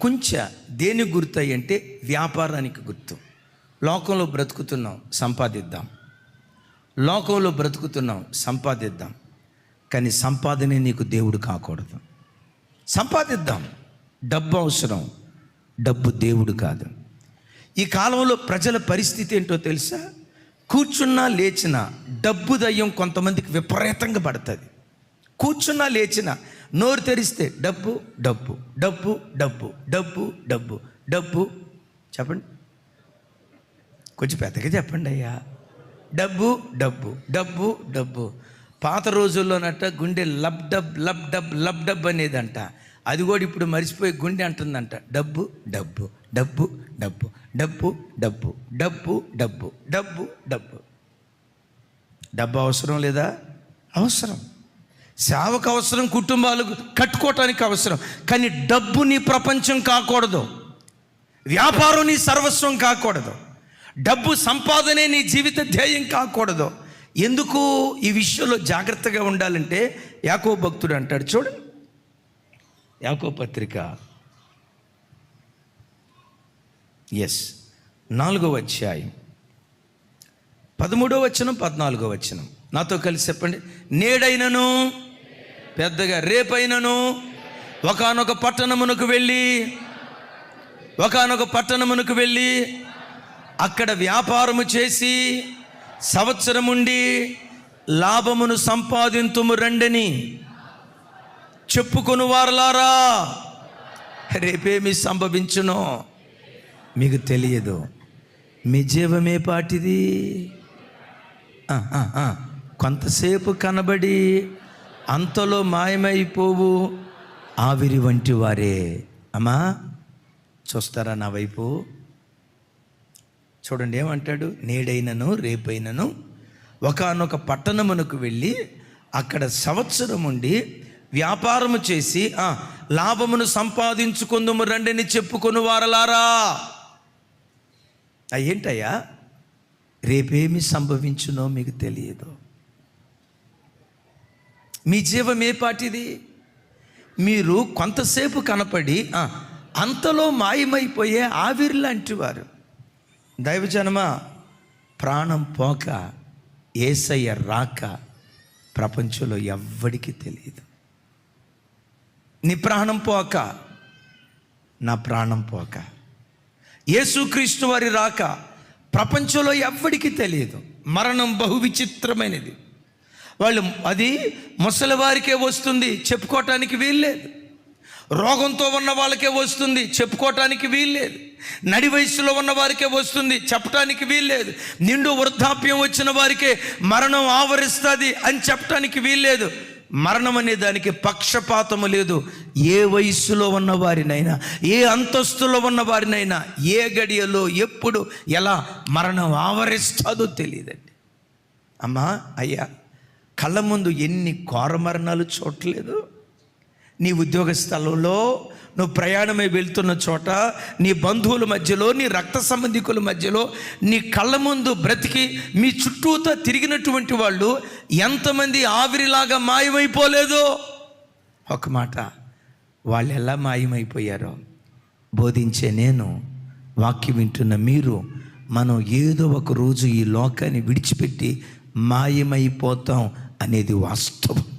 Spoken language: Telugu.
కొంచెం దేనికి గుర్తయి అంటే వ్యాపారానికి గుర్తు. లోకంలో బ్రతుకుతున్నాం సంపాదిద్దాం. లోకంలో బ్రతుకుతున్నాం సంపాదిద్దాం. కానీ సంపాదనే నీకు దేవుడు కాకూడదు. సంపాదిద్దాం. డబ్బు అవసరం. డబ్బు దేవుడు కాదు. ఈ కాలంలో ప్రజల పరిస్థితి ఏంటో తెలుసా? కూర్చున్నా లేచినా డబ్బు దయ్యం కొంతమందికి విపరీతంగా పడుతుంది. కూర్చున్నా లేచిన నోరు తెరిస్తే డబ్బు డబ్బు డబ్బు డబ్బు డబ్బు డబ్బు డబ్బు చెప్పండి కొంచెం పెద్దగా చెప్పండి అయ్యా డబ్బు డబ్బు డబ్బు డబ్బు పాత రోజుల్లోనట గుండె lub dub lub dub lub dub అనేదంట అది కూడా ఇప్పుడు మర్చిపోయి గుండె అంటుందంట డబ్బు డబ్బు డబ్బు డబ్బు డబ్బు డబ్బు డబ్బు డబ్బు డబ్బు డబ్బు డబ్బు అవసరం లేదా అవసరం సేవకు అవసరం కుటుంబాలకు కట్టుకోవటానికి అవసరం. కానీ డబ్బు నీ ప్రపంచం కాకూడదు. వ్యాపారం నీ సర్వస్వం కాకూడదు. డబ్బు సంపాదనే నీ జీవిత ధ్యేయం కాకూడదు. ఎందుకు? ఈ విషయంలో జాగ్రత్తగా ఉండాలంటే యాకో భక్తుడు అంటాడు చూడండి. యాకో పత్రిక. ఎస్ నాలుగో అధ్యాయం. పదమూడో వచనం పద్నాలుగో వచనం. నాతో కలిసి చెప్పండి. నేడైనను పెద్దగా రేపైనను ఒకనొక పట్టణమునకు వెళ్ళి ఒకనొక పట్టణమునకు వెళ్ళి అక్కడ వ్యాపారము చేసి సంవత్సరముండి లాభమును సంపాదింతుము రండని చెప్పుకొని వారలారా. రేపేమి సంభవించునో మీకు తెలియదు. మీ జీవమే పాటిది. ఆ. కొంతసేపు కనబడి అంతలో మాయమైపోవు. ఆవిరి వంటి వారే. అమ్మా చూస్తారా నా వైపు? చూడండి ఏమంటాడు? నేడైనను రేపైనను. ఒకనొక పట్టణమునకు వెళ్ళి అక్కడ సంవత్సరం ఉండి వ్యాపారము చేసి లాభమును సంపాదించుకుందుము రండిని చెప్పుకొని వారలారా. ఆ, ఏంటయ్యా రేపేమి సంభవించునో మీకు తెలియదు. మీ జీవం ఏ పాటిది మీరు కొంతసేపు కనపడి అంతలో మాయమైపోయే ఆవిరి లాంటి వారు. దైవజనమ ప్రాణం పోక ఏసయ్య రాక ప్రపంచంలో ఎవ్వడికి తెలియదు. నీ ప్రాణం పోక నా ప్రాణం పోక. యేసుక్రీస్తు వారి రాక ప్రపంచంలో ఎవ్వడికి తెలియదు. మరణం బహు విచిత్రమైనది. వాళ్ళు అది ముసలి వారికే వస్తుంది చెప్పుకోవటానికి వీల్లేదు. రోగంతో ఉన్న వాళ్ళకే వస్తుంది చెప్పుకోవటానికి వీల్లేదు. నడి వయసులో ఉన్న వారికే వస్తుంది చెప్పటానికి వీల్లేదు. నిండు వృద్ధాప్యం వచ్చిన వారికే మరణం ఆవరిస్తుంది అని చెప్పటానికి వీల్లేదు. మరణం అనే దానికి పక్షపాతము లేదు. ఏ వయస్సులో ఉన్న వారినైనా ఏ అంతస్తులో ఉన్న వారినైనా ఏ గడియలో ఎప్పుడు ఎలా మరణం ఆవరిస్తుందో తెలియదండి. అమ్మా అయ్యా కళ్ళ ముందు ఎన్ని కోరమరణాలు చూడలేదు నీ ఉద్యోగ స్థలంలో నువ్వు ప్రయాణమై వెళ్తున్న చోట నీ బంధువుల మధ్యలో నీ రక్త సంబంధికుల మధ్యలో నీ కళ్ళ ముందు బ్రతికి మీ చుట్టూతో తిరిగినటువంటి వాళ్ళు ఎంతమంది ఆవిరిలాగా మాయమైపోలేదో? ఒక మాట వాళ్ళు ఎలా మాయమైపోయారో బోధించే నేను వాక్యం వింటున్న మీరు మనం ఏదో ఒక రోజు ఈ లోకాన్ని విడిచిపెట్టి మాయమైపోతాం. అనేది వాస్తవం.